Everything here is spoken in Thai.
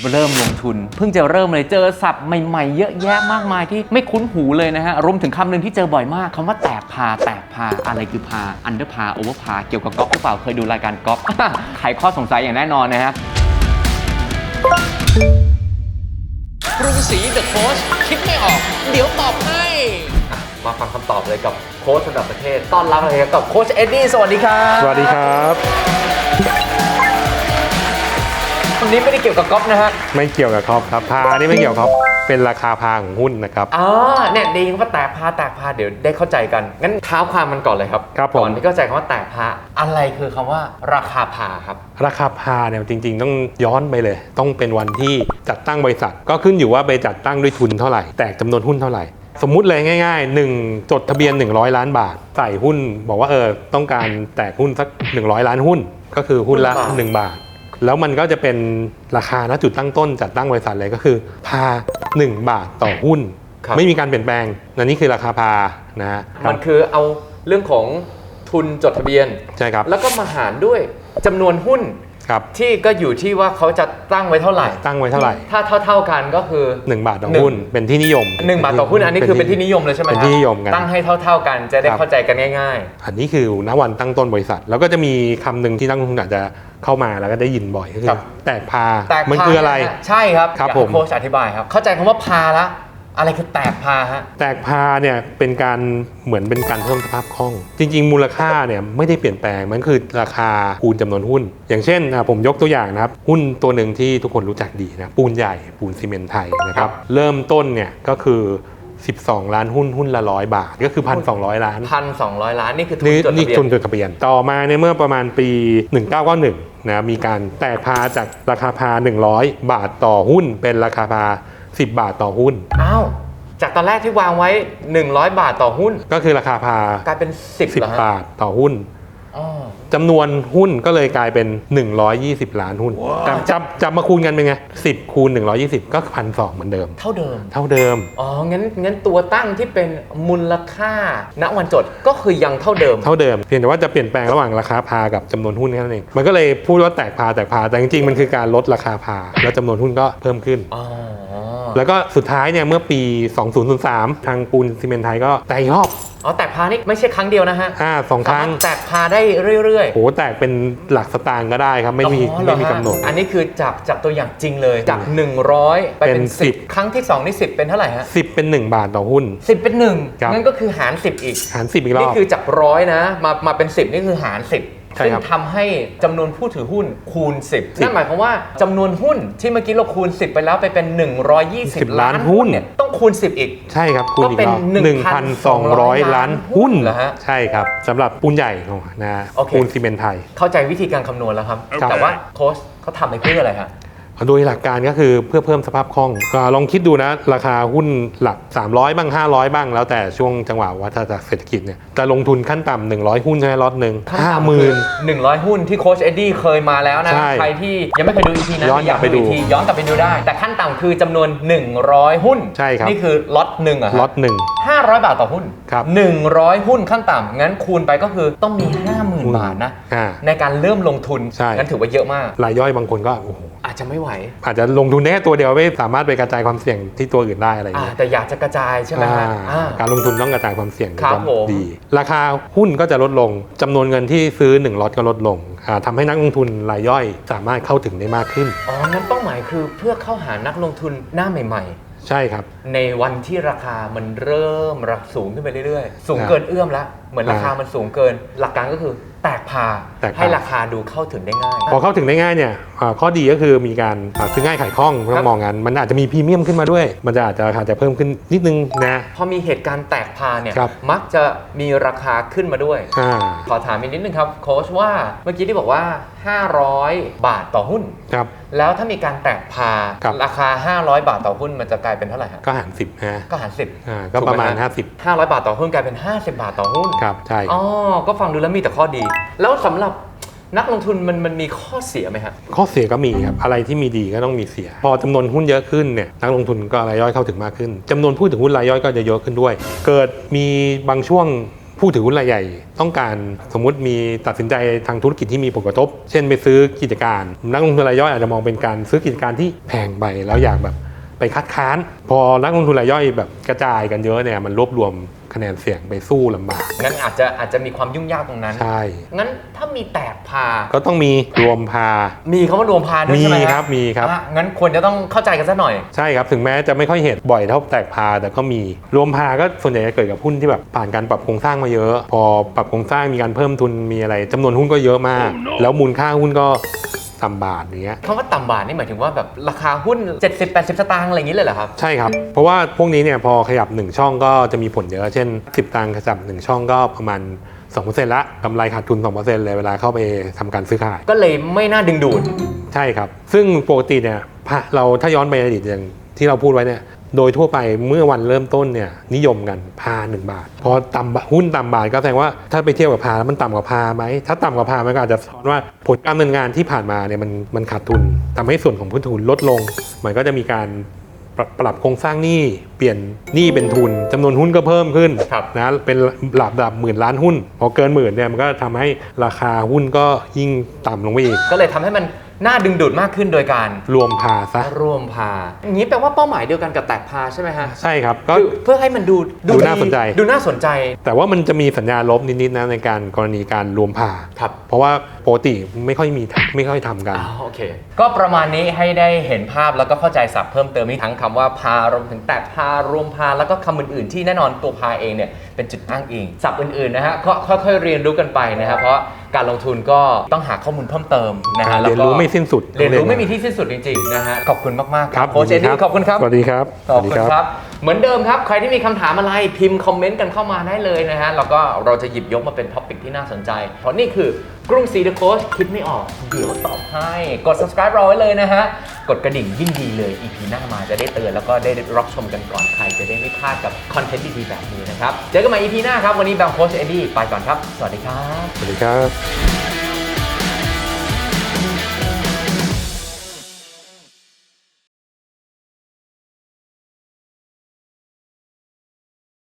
เริ่มลงทุน เพิ่งจะเริ่มเลยเจอศัพท์ใหม่ ๆ เยอะแยะมากมายที่ไม่คุ้นหูเลยนะฮะรวมถึงคำหนึ่งที่เจอบ่อยมากคำว่าแตกพาแตกพาอะไรคือพาอันเดอร์พาโอเวอร์พาเกี่ยวกับก๊อฟหรือเปล่าเคยดูรายการก๊อฟไขข้อสงสัยอย่างแน่นอนนะฮะกรุงศรีเดอะโค้ชคิดไม่ออก เดี๋ยวตอบให้มาฟังคำตอบเลยกับโค้ชระดับประเทศต้อนรับเลยครับกับโค้ชเอ็ดดี้สวัสดีครับสวัสดีครับ วันนี้ไม่ได้เกี่ยวกับก๊อฟนะฮะไม่เกี่ยวกับครอบครับพานี่ไม่เกี่ยวครับเป็นราคาพาของหุ้นนะครับ อ๋อเนี่ยดีคำว่าแตกพาแตกพาเดี๋ยวได้เข้าใจกัน งั้นเท้าความมันก่อนเลยครับครับผม ก่อนที่เข้าใจคำว่าแตกพาอะไรคือคำว่าราคาพาครับ ราคาพาเนี่ยจริงๆ ต้องย้อนไปเลย ต้องเป็นวันที่จัดตั้งบริษัท ก็ขึ้นอยู่ว่าไปจัดตั้งด้วยทุนเท่าไหร่ แตกจำนวนหุ้นเท่าไหร่ สมมุติเลยง่ายๆ 1 จดทะเบียน 100 ล้านบาท ใส่หุ้น บอกว่าเออต้องการแตกหุ้นสัก 100 ล้านหุ้น ก็คือหุ้นละหุ้นบาท1บาท แล้วมันก็จะเป็นราคาณจุดตั้งต้นจัดตั้งบริษัทเลยก็คือ พา 1 บาทต่อหุ้น ครับ ไม่มีการเปลี่ยนแปลงนั่นนี่คือราคาพานะฮะมันคือเอาเรื่องของทุนจดทะเบียน ใช่ครับ แล้วก็มาหารด้วยจำนวนหุ้น ครับ ที่ก็อยู่ที่ว่าเขาจะตั้งไว้เท่าไหร่ ตั้งไว้เท่าไหร่ ถ้าเท่า ๆกันก็คือ 1 บาทต่อหนึ่งหุ้นเป็นที่นิยม1บาทต่อหุ้นอันนี้คือเป็นที่นิยมเลยใช่ไหมเป็นครับที่นิยมกันตั้งให้เท่า ๆกันจะได้ครับเข้าใจกันง่ายอันนี้คือณวันตั้งต้นบริษัท แล้วก็จะมีคำหนึ่งที่นักลงทุนอาจจะเข้ามาแล้วก็ได้ยินบ่อยก็คืครัอบแตกพาๆแตกมันพาคืออะไรนฮใช่ครับครับอยากให้ผมโค้ชอธิบายครับ เข้าใจคำว่าพาละ อะไรคือแตกพาฮะ แตกพาเนี่ยเป็นการเหมือนเป็นการเพิ่มสภาพคล่อง จริง ๆ มูลค่าเนี่ยไม่ได้เปลี่ยนแปลงมันคือราคาคูณจำนวนหุ้น อย่างเช่นอะผมยกตัวอย่างนะครับ หุ้นตัวหนึ่งที่ทุกคนรู้จักดีนะปูนใหญ่ปูนซีเมนต์ไทยนะครับเริ่มต้นเนี่ยก็คือ 12 ล้านหุ้นหุ้นละร้อยบาท ก็คือ 1,200 ล้าน พันสองร้อยล้านนี่คือทุนนี่จดทะนี่เบียทุนนจดทะเบียน ต่อมาในยเมื่อประมาณปี 1991นะมีการแตกพาจากราคาพา 100 บาทต่อหุ้นเป็นราคาพา 10 บาทต่อหุ้น อ้าวจากตอนแรกที่วางไว้ 100 บาทต่อหุ้น ก็คือราคาพากลายเป็น 10เหรอ10ฮะบาทต่อหุ้นอ๋อ จำนวนหุ้นก็เลยกลายเป็น 120 ล้านหุ้นแต่จับจับมาคูณกันเป็นไง 10 คูณ 120 ก็พันสองเหมือนเดิม เท่าเดิม เท่าเดิม อ๋อ งั้น งั้นตัวตั้งที่เป็นมูลค่า ณ วันจดก็คือยังเท่าเดิม เท่าเดิม เพียงแต่ว่าจะเปลี่ยนแปลงระหว่างราคาพากับจำนวนหุ้นแค่นั้นเอง มันก็เลยพูดว่าแตกพาแตกพาแต่จริงๆ มันคือการลดราคาพา แล้วจำนวนหุ้นก็เพิ่มขึ้น อ๋อ แล้วก็สุดท้ายเนี่ยเมื่อปี 2003 ทางปูนซีเมนต์ไทยก็แตกอีกรอบอ๋อแตกพานี่ไม่ใช่ครั้งเดียวนะฮะอ่าสองครั้งสามารถแตกพาได้เรื่อยโหแตกเป็นหลักสตางค์ก็ได้ครับ ไม่มีอ๋อเหรไม่อมีฮะกำหนด อันนี้คือจากจากตัวอย่างจริงเลย จาก 100 ไปเป็นเป็น 10 ครั้งที่ 2 นี่ 10 เป็นเท่าไหร่ฮะ10 เป็น 1 บาทต่อหุ้น 10 เป็นครับ1งั้นก็คือหาร 10 อีก หาร 10 อีกรนี่อบคือจากร้อยนะมามาเป็น 10 นี่คือหาร 10 ใช่ซึ่งครับทำให้จำนวนผู้ถือหุ้นคูณ 10 นั่นหมายความว่าจำนวนหุ้นที่เมื่อกี้เราคูณ 10 ไปแล้วไปเป็น 120 ล้านหุ้นเนี่ยต้องคูณ 10 อีก ใช่ครับคูณอีกรอบก็เป็น1,200 ล้านหุ้นเหรอฮะใช่ครับสำหรับปูนใหญ่ของนะโอเค ปูนซีเมนต์ไทย เข้าใจวิธีการคำนวณแล้วครับ ครับ แต่ว่าโค้ชเขาทำไปเพื่ออะไรฮะ โดยหลักการก็คือเพื่อเพิ่มสภาพคล่องก็ลองคิดดูนะ ราคาหุ้นหลัก 300 บ้าง 500 บ้าง แล้วแต่ช่วงจังหวะวัฏจักรเศรษฐกิจเนี่ยจะลงทุนขั้นต่ำ100 หุ้นใช่ไหมล็อตหนึ่งห้าหมื่นหนึ่งร้อยหุ้นที่โค้ชเอ็ดดี้เคยมาแล้วนะ ใช่ใครที่ยังไม่เคยดูอีพีนะย้อนกลับไปดูกทีย้อนกลับไปดูได้ แต่ขั้นต่ำคือจำนวน 100 หุ้นใช่ครับ นี่คือล็อตหนึ่งอะฮะล็อตหนึ่ง 500 บาทต่อหุ้นครับ100หุ้นขั้นต่ำงั้นคูณไปก็คือต้องมี 50,000 บาทนะอ่าในการเริ่มลงทุนใช่ งั้นถือว่าเยอะมาก รายย่อยบางคนก็โอ้โหอา จจะไม่ไหว อาจจะลงทุนได้แค่ตัวเดียวไม่สามารถไปกระจายความเสี่ยงที่ตัวอื่นได้อะไรอย่างอ่าเงี้ยแต่อยากจะกระจายใช่ไหมฮะอ่าอ่าการลงทุนต้องกระจายความเสี่ยงครับก็ผมดี ราคาหุ้นก็จะลดลงจำนวนเงินที่ซื้อ1ล็อตก็ลดลงอ่าทำให้นักลงทุนรายย่อยสามารถเข้าถึงได้มากขึ้นอ๋องั้นเป้าหมายคือเพื่อเข้าหานักลงทุนหน้าใหม่ ๆใช่ครับ ในวันที่ราคามันเริ่มระสูงขึ้นไปเรื่อยๆ สูงอ่าเกินเอื้อมแล้ว เหมือนราคาอ่ามัมันสูงเกิน หลักการก็คือแตกพาแตกพา ให้ราคาดูเข้าถึงได้ง่าย พอเข้าถึงได้ง่ายเนี่ยอ่าข้อดีก็คือมีการอ่าซื้อง่ายขายคล่องต้ครัอบงมองกัน มันอาจจะมีพรีเมียมขึ้นมาด้วย มันจะอาจจะราคาจะเพิ่มขึ้นนิดนึงนะ พอมีเหตุการณ์แตกพาเนี่ยครับ มักจะมีราคาขึ้นมาด้วย อ่าขอถามอีกนิดนึงครับโค้ชว่าเมื่อกี้ที่บอกว่า 500 บาทต่อหุ้น ครับ แล้วถ้ามีการแตกพาครับ ราคา 500 บาทต่อหุ้นมันจะกลายเป็นเท่าไหร่ฮะก็หารสิบนะก็หาร10อ่าก็ประมาณ ถูกไหฮ50 500 บาทต่อหุ้นกลายเป็น 50 บาทต่อหุ้นครับใช่ อ๋อก็ฟังดูแล้วมีแต่ข้อดีแล้วสำหรับนักลงทุนมันมันมีข้อเสียไหมฮะ ข้อเสียก็มีครับ อะไรที่มีดีก็ต้องมีเสีย พอจำนวนหุ้นเยอะขึ้นเนี่ยนักลงทุนก็รายย่อยเข้าถึงมากขึ้นจำนวนผู้ถือหุ้นรายย่อยก็จะเยอะขึ้นด้วย เกิดมีบางช่วงผู้ถือหุ้นรายใหญ่ ต้องการสมมุติมีตัดสินใจทางธุรกิจที่มีผลกระทบ เช่นไปซื้อกิจการ นักลงทุนรายย่อยอาจจะมองเป็นการซื้อกิจการที่แพงไปแล้วอยากแบบไปคัดค้าน พอนักลงทุนรายย่อยแบบกระจายกันเยอะเนี่ยมันรวบรวม คะแนนเสียงไปสู้ลำบากงั้นอาจจะอาจจะมีความยุ่งยากตรงนั้น ใช่ งั้นถ้ามีแตกพา ก็ต้องมีรวมพา มีคำว่ารวมพาด้วยมีใช่ไหมฮะครับมีครับ อะงั้นควรจะต้องเข้าใจกันสักหน่อย ใช่ครับ ถึงแม้จะไม่ค่อยเห็นบ่อยเท่าแตกพาแต่ก็มีรวมพาก็ส่วนใหญ่จะเกิดกับหุ้นที่แบบผ่านการปรับโครงสร้างมาเยอะ พอปรับโครงสร้างมีการเพิ่มทุนมีอะไรจำนวนหุ้นก็เยอะมาก แล้วมูลค่าหุ้นก็ ต่ำบาทอย่างเงี้ยคำว่าต่ำบาทนี่หมายถึงว่าแบบราคาหุ้น 70-80 สตางค์อะไรอย่างนี้เลยเหรอครับ ใช่ครับ เพราะว่าพวกนี้เนี่ยพอขยับ 1 ช่องก็จะมีผลเยอะ เช่น 10 ตังค์ขยับ 1 ช่องก็ประมาณ2%ละกำไรขาดทุน 2%เลยเวลาเข้าไปทำการซื้อขาย ก็เลยไม่น่าดึงดูด ใช่ครับ ซึ่งปกติเนี่ยพะเราถ้าย้อนไปในอดีตอย่างที่เราพูดไว้เนี่ย โดยทั่วไปเมื่อวันเริ่มต้นเนี่ยนิยมกันพา 1 บาท พอต่ำหุ้นต่ำบาทก็แสดงว่าถ้าไปเทียบกับพาแล้วมันต่ำกว่าพาไหมถ้าต่ำกว่าพามันก็อาจจะสอนว่าผลการดำเนินงานที่ผ่านมาเนี่ยมันมันขาดทุนทำให้ส่วนของพื้นทุนลดลง มันก็จะมีการปรปรับโครงสร้างหนี้เปลี่ยนหนี้เป็นทุนจำนวนหุ้นก็เพิ่มขึ้นครับนะเป็นหลับดับหมื่นล้านหุ้น พอเกินหมื่นเนี่ยมันก็ทำให้ราคาหุ้นก็ยิ่งต่ำลงไปอีก ก็เลยทำให้มันน่าดึงดูดมากขึ้นโดยการรวมพาซะรวมพาอย่างนี้แปลว่าเป้าหมายเดียวกันกับแตกพาใช่ไหมฮะใช่ครับก็คือเพื่อให้มันดูดูน่าสนใจ ดูน่าสนใจ แต่ว่ามันจะมีสัญญาลบนิดๆนะในการกรณีการรวมผ่าครับเพราะว่าปกติไม่ค่อยมีทำไม่ค่อยทำกันอ๋อโอเค ก็ประมาณนี้ให้ได้เห็นภาพแล้วก็เข้าใจศัพท์เพิ่มเติมมีทั้งคำว่าพารวมถึงแตกพารวมพาแล้วก็คำอื่นๆ ที่แน่นอนตัวพาเองเนี่ยเป็นจุดอ้างอิงศัพท์อื่นๆนะฮะก็ค่อยๆเรียนรู้กันไปนะครับเพราะการลงทุนก็ต้องหาข้อมูลเพิ่มเติมนะฮะเรียนรู้ไม่สิ้นสุดเรียนรู้ไม่มีต้องเรียนที่สิ้นสุดจริงๆนะฮะขอบคุณมากๆครับโค้ชเอ็ดดี้ขอบคุณครับสวัสดีครับขอบคุณครับ เหมือนเดิมครับ ใครที่มีคำถามอะไรพิมพ์คอมเมนต์กันเข้ามาได้เลยนะฮะแล้วก็เราจะหยิบยกมาเป็นท็อปิกที่น่าสนใจ เพราะนี่คือ กรุงศรีเดอะโค้ชคิดไม่ออก เดี๋ยวตอบให้ กด subscribe รอไว้เลยนะฮะ กดกระดิ่งยิ่งดีเลย EP หน้ามาจะได้เตือนแล้วก็ได้รับชมกันก่อนใครจะได้ไม่พลาดกับคอนเทนต์ดีๆแบบนี้นะครับ เจอกันใหม่ EP หน้าครับ วันนี้แบงค์โค้ชเอ็ดดี้ไปก่อนครับ สวัสดีครับ สวัสดีครับ